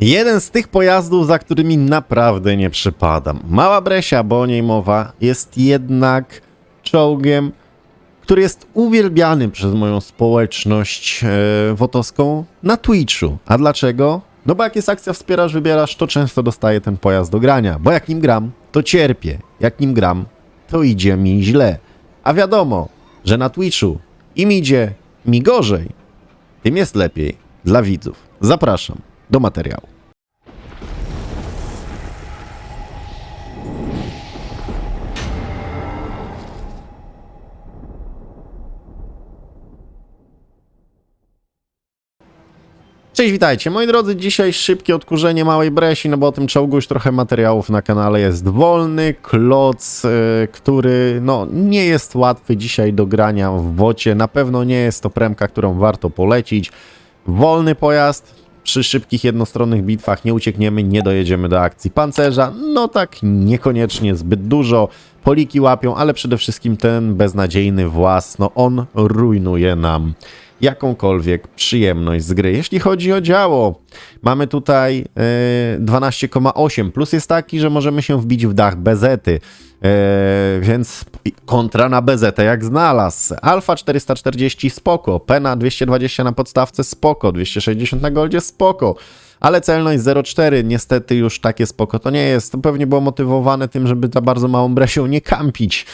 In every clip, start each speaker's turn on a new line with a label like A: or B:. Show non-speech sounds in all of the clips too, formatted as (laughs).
A: Jeden z tych pojazdów, za którymi naprawdę nie przypadam. Mała Bresia, bo o niej mowa, jest jednak czołgiem, który jest uwielbiany przez moją społeczność e, wotowską na Twitchu. A dlaczego? No bo jak jest akcja wspierasz, wybierasz, to często dostaję ten pojazd do grania. Bo jak nim gram, to cierpię. Jak nim gram, to idzie mi źle. A wiadomo, że na Twitchu im idzie mi gorzej, tym jest lepiej dla widzów. Zapraszam do materiału. Cześć, witajcie. Moi drodzy, dzisiaj szybkie odkurzenie Małej Bresi, no bo o tym czołgu już trochę materiałów na kanale jest. Wolny kloc, y, który no nie jest łatwy dzisiaj do grania w bocie. Na pewno nie jest to premka, którą warto polecić. Wolny pojazd, przy szybkich jednostronnych bitwach nie uciekniemy, nie dojedziemy do akcji pancerza. No tak niekoniecznie zbyt dużo. Poliki łapią, ale przede wszystkim ten beznadziejny włas, no on rujnuje nam jakąkolwiek przyjemność z gry. Jeśli chodzi o działo, mamy tutaj e, 12,8. Plus jest taki, że możemy się wbić w dach bezety. E, więc kontra na bezetę jak znalazł. Alfa 440 spoko, Pena 220 na podstawce spoko, 260 na goldzie spoko. Ale celność 0,4 niestety już takie spoko to nie jest. To pewnie było motywowane tym, żeby za bardzo małą bresią nie kampić.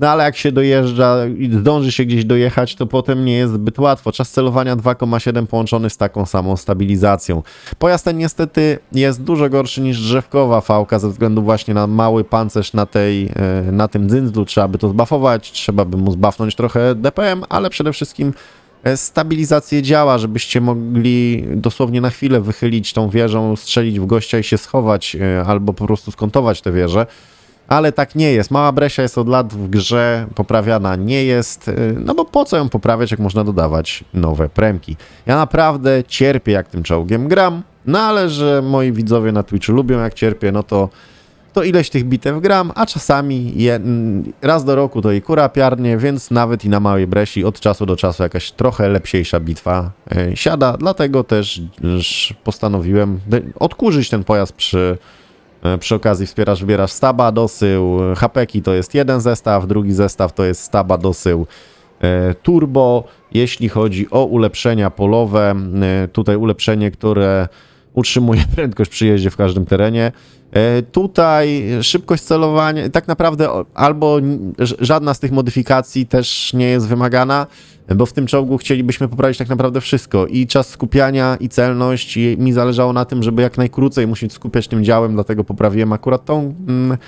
A: No ale jak się dojeżdża i zdąży się gdzieś dojechać, to potem nie jest zbyt łatwo. Czas celowania 2,7 połączony z taką samą stabilizacją. Pojazd ten niestety jest dużo gorszy niż drzewkowa fałka ze względu właśnie na mały pancerz na, tej, e, na tym dzyndzlu. Trzeba by to zbafować, trzeba by mu zbafnąć trochę DPM, ale przede wszystkim e, stabilizację działa, żebyście mogli dosłownie na chwilę wychylić tą wieżą, strzelić w gościa i się schować, e, albo po prostu skontować tę wieżę ale tak nie jest. Mała Bresia jest od lat w grze, poprawiana nie jest, y, no bo po co ją poprawiać, jak można dodawać nowe premki. Ja naprawdę cierpię, jak tym czołgiem gram, no ale że moi widzowie na Twitchu lubią, jak cierpię, no to to ileś tych bitew gram, a czasami je, raz do roku to i kura piarnie, więc nawet i na małej bresi od czasu do czasu jakaś trochę lepsiejsza bitwa e, siada, dlatego też postanowiłem odkurzyć ten pojazd przy Przy okazji wspierasz, wybierasz staba, dosył, hapeki to jest jeden zestaw, drugi zestaw to jest staba, dosył, e, turbo. Jeśli chodzi o ulepszenia polowe, e, tutaj ulepszenie, które utrzymuje (laughs) prędkość przy jeździe w każdym terenie. E, Tutaj szybkość celowania, tak naprawdę albo żadna z tych modyfikacji też nie jest wymagana, bo w tym czołgu chcielibyśmy poprawić tak naprawdę wszystko. I czas skupiania, i celność. I mi zależało na tym, żeby jak najkrócej musieć skupiać tym działem, dlatego poprawiłem akurat tą, mm,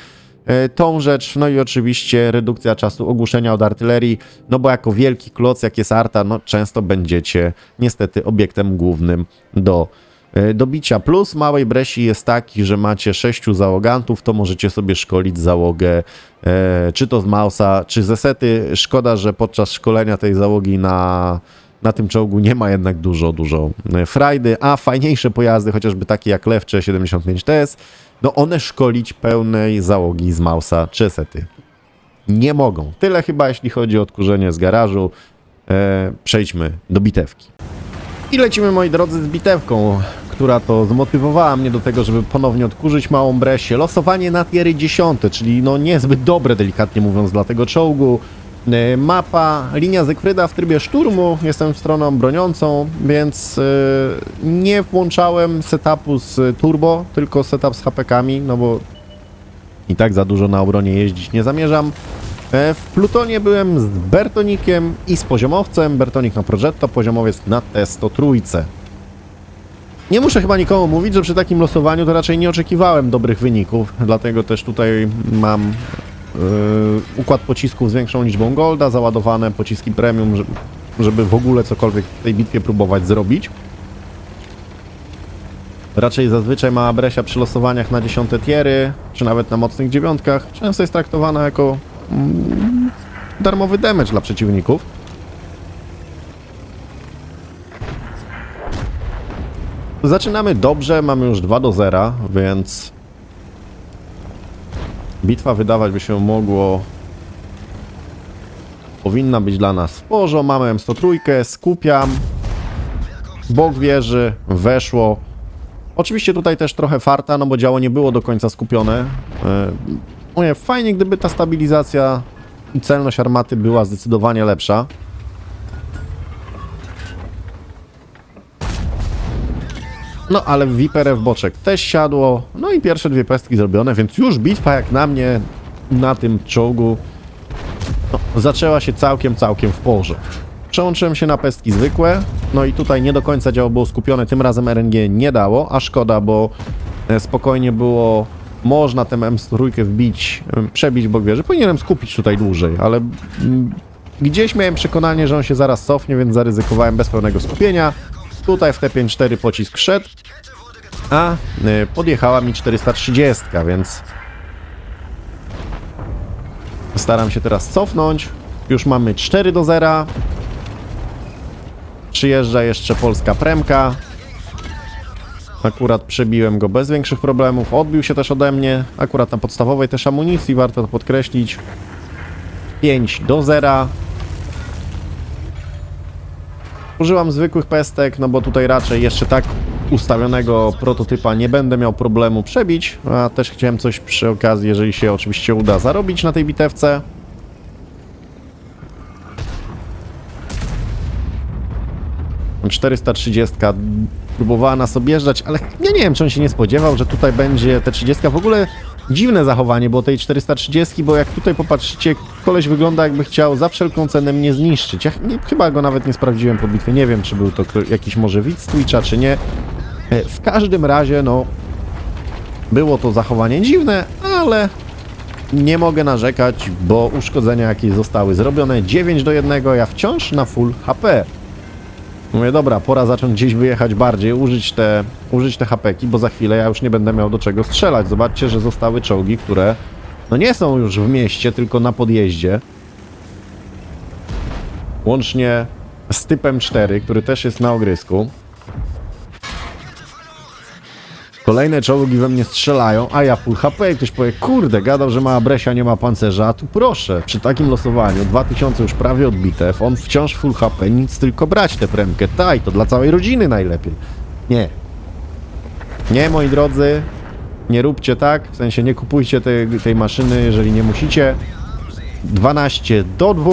A: e, tą rzecz. No i oczywiście redukcja czasu ogłuszenia od artylerii, no bo jako wielki kloc, jak jest arta, no często będziecie niestety obiektem głównym do do bicia. Plus małej bresi jest taki, że macie sześciu załogantów, to możecie sobie szkolić załogę, e, czy to z Mausa, czy ze sety. Szkoda, że podczas szkolenia tej załogi na, na tym czołgu nie ma jednak dużo, dużo e, frajdy, a fajniejsze pojazdy, chociażby takie jak Lew czy 75 TS, no one szkolić pełnej załogi z Mausa czy sety. Nie mogą. Tyle chyba, jeśli chodzi o odkurzenie z garażu. E, przejdźmy do bitewki. I lecimy, moi drodzy, z bitewką, która to zmotywowała mnie do tego, żeby ponownie odkurzyć małą Bresię. Losowanie na tiery 10, czyli no niezbyt dobre, delikatnie mówiąc, dla tego czołgu. E, Mapa, linia Zygfryda w trybie szturmu, jestem stroną broniącą, więc e, nie włączałem setupu z turbo, tylko setup z HP-kami, no bo i tak za dużo na obronie jeździć nie zamierzam. E, W Plutonie byłem z Bertonikiem i z poziomowcem. Bertonik na Progetto, poziomowiec na Testo trójce. Nie muszę chyba nikomu mówić, że przy takim losowaniu to raczej nie oczekiwałem dobrych wyników, dlatego też tutaj mam yy, układ pocisków z większą liczbą golda, załadowane pociski premium, żeby, żeby w ogóle cokolwiek w tej bitwie próbować zrobić. Raczej zazwyczaj mała Bresia przy losowaniach na dziesiąte tiery, czy nawet na mocnych dziewiątkach, często jest traktowana jako darmowy damage dla przeciwników. Zaczynamy dobrze, mamy już 2 do 0, więc bitwa wydawać by się mogło powinna być dla nas w porządku. Mamy M103, skupiam, bok wieży, weszło, Oczywiście tutaj też trochę farta, no bo działo nie było do końca skupione. Mówię, fajnie gdyby ta stabilizacja i celność armaty była zdecydowanie lepsza. No ale w Viperę w boczek też siadło. No i pierwsze dwie pestki zrobione, więc już bitwa jak na mnie na tym czołgu no, zaczęła się całkiem, całkiem w porze. Przełączyłem się na pestki zwykłe, no i tutaj nie do końca działo było skupione, tym razem RNG nie dało, a szkoda, bo e, spokojnie było można tę M3 wbić, przebić bok wieży. Powinienem skupić tutaj dłużej, ale mm, gdzieś miałem przekonanie, że on się zaraz cofnie, więc zaryzykowałem bez pełnego skupienia. Tutaj w T5-4 pocisk szedł, a y, podjechała mi 430, więc staram się teraz cofnąć. Już mamy 4 do 0. Przyjeżdża jeszcze polska premka. Akurat przebiłem go bez większych problemów. Odbił się też ode mnie. Akurat na podstawowej też amunicji, warto to podkreślić. 5 do 0. Użyłam zwykłych pestek, no bo tutaj raczej jeszcze tak ustawionego prototypa nie będę miał problemu przebić, a też chciałem coś przy okazji, jeżeli się oczywiście uda, zarobić na tej bitewce. No, 430 próbowała nas objeżdżać, ale ja nie wiem, czy on się nie spodziewał, że tutaj będzie te 30. W ogóle dziwne zachowanie było tej 430, bo jak tutaj popatrzycie, koleś wygląda jakby chciał za wszelką cenę mnie zniszczyć. Ja nie, chyba go nawet nie sprawdziłem po bitwie, nie wiem, czy był to jakiś może widz Twitcha, czy nie. E, W każdym razie, no, było to zachowanie dziwne, ale nie mogę narzekać, bo uszkodzenia jakie zostały zrobione 9 do 1, ja wciąż na full HP. Mówię, dobra, pora zacząć gdzieś wyjechać bardziej, użyć te, użyć te hapeki, bo za chwilę ja już nie będę miał do czego strzelać. Zobaczcie, że zostały czołgi, które no nie są już w mieście, tylko na podjeździe. Łącznie z typem 4, który też jest na ogrysku. Kolejne czołgi we mnie strzelają, a ja full HP ktoś powie, kurde, gadał, że ma Abresia, nie ma pancerza, a tu proszę, przy takim losowaniu, 2000 już prawie odbitew, on wciąż full HP, nic tylko brać tę premkę, taj, to dla całej rodziny najlepiej. Nie. Nie, moi drodzy, nie róbcie tak, w sensie nie kupujcie tej, tej maszyny, jeżeli nie musicie. 12 do 2,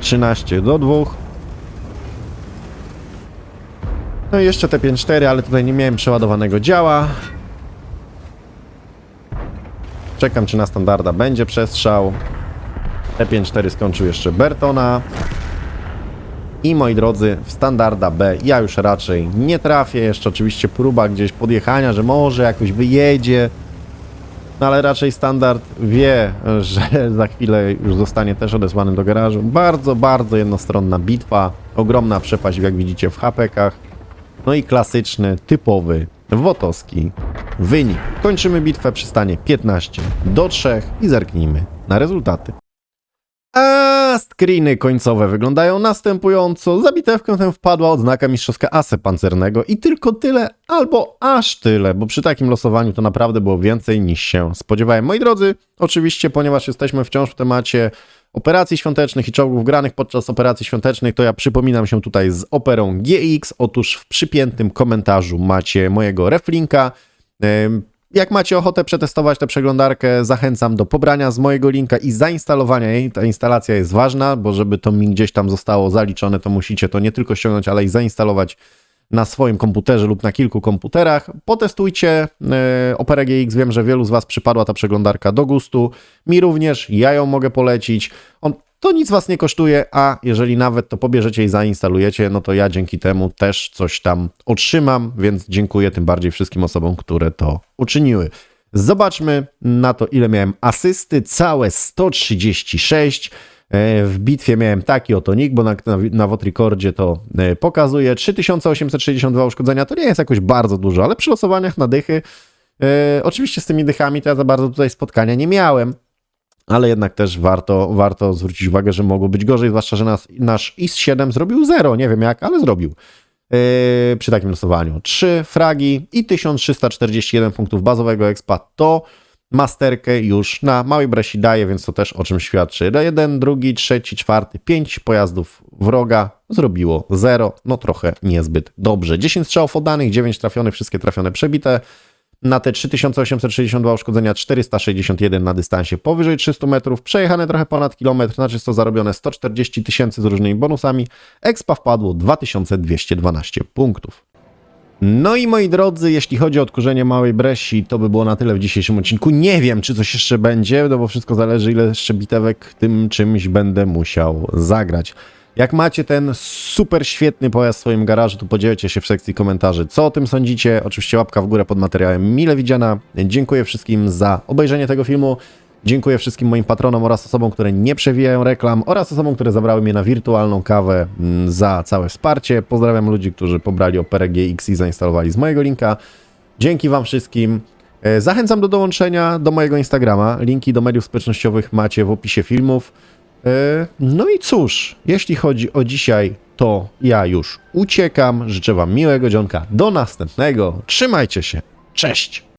A: 13 do 2. No i jeszcze te 5-4, ale tutaj nie miałem przeładowanego działa. Czekam, czy na standarda będzie przestrzał. T5-4 skończył jeszcze Bertona. I moi drodzy, w standarda B ja już raczej nie trafię. Jeszcze oczywiście próba gdzieś podjechania, że może jakoś wyjedzie. No ale raczej standard wie, że (laughs) za chwilę już zostanie też odesłany do garażu. Bardzo, bardzo jednostronna bitwa. Ogromna przepaść, jak widzicie, w hapekach. No i klasyczny, typowy, wotowski wynik. Kończymy bitwę przy stanie 15 do 3 i zerknijmy na rezultaty. A screeny końcowe wyglądają następująco. Za bitewkę tę wpadła odznaka mistrzowska asy pancernego i tylko tyle, albo aż tyle, bo przy takim losowaniu to naprawdę było więcej niż się spodziewałem. Moi drodzy, oczywiście, ponieważ jesteśmy wciąż w temacie operacji świątecznych i czołgów granych podczas operacji świątecznych, to ja przypominam się tutaj z operą GX. Otóż w przypiętym komentarzu macie mojego reflinka. Jak macie ochotę przetestować tę przeglądarkę, zachęcam do pobrania z mojego linka i zainstalowania jej. Ta instalacja jest ważna, bo żeby to mi gdzieś tam zostało zaliczone, to musicie to nie tylko ściągnąć, ale i zainstalować na swoim komputerze lub na kilku komputerach. Potestujcie e, Opera GX. Wiem, że wielu z Was przypadła ta przeglądarka do gustu. Mi również, ja ją mogę polecić. On, to nic Was nie kosztuje, a jeżeli nawet to pobierzecie i zainstalujecie, no to ja dzięki temu też coś tam otrzymam, więc dziękuję tym bardziej wszystkim osobom, które to uczyniły. Zobaczmy na to, ile miałem asysty. Całe 136. E, W bitwie miałem taki oto nick, bo na, na, na to e, pokazuje. 3862 uszkodzenia to nie jest jakoś bardzo dużo, ale przy losowaniach na dychy, e, oczywiście z tymi dychami to ja za bardzo tutaj spotkania nie miałem, ale jednak też warto, warto zwrócić uwagę, że mogło być gorzej, zwłaszcza, że nas, nasz IS-7 zrobił 0, nie wiem jak, ale zrobił. Yy, przy takim losowaniu. 3 fragi i 1341 punktów bazowego expa to masterkę już na małej bresi daje, więc to też o czym świadczy. Jeden, drugi, trzeci, czwarty, pięć pojazdów wroga. zrobiło 0, no trochę niezbyt dobrze. 10 strzałów oddanych, 9 trafionych, wszystkie trafione przebite. Na te 3862 uszkodzenia 461 na dystansie powyżej 300 metrów, przejechane trochę ponad kilometr, na czysto zarobione 140 tysięcy z różnymi bonusami, expa wpadło 2212 punktów. No i moi drodzy, jeśli chodzi o odkurzenie Małej Bresi, to by było na tyle w dzisiejszym odcinku. Nie wiem, czy coś jeszcze będzie, no bo wszystko zależy, ile jeszcze bitewek tym czymś będę musiał zagrać. Jak macie ten super świetny pojazd w swoim garażu, to podzielcie się w sekcji komentarzy, co o tym sądzicie. Oczywiście łapka w górę pod materiałem mile widziana. Dziękuję wszystkim za obejrzenie tego filmu. Dziękuję wszystkim moim patronom oraz osobom, które nie przewijają reklam oraz osobom, które zabrały mnie na wirtualną kawę mm, za całe wsparcie. Pozdrawiam ludzi, którzy pobrali Opera GX i zainstalowali z mojego linka. Dzięki Wam wszystkim. E, Zachęcam do dołączenia do mojego Instagrama. Linki do mediów społecznościowych macie w opisie filmów. E, No i cóż, jeśli chodzi o dzisiaj, to ja już uciekam. Życzę Wam miłego dzionka. Do następnego. Trzymajcie się. Cześć!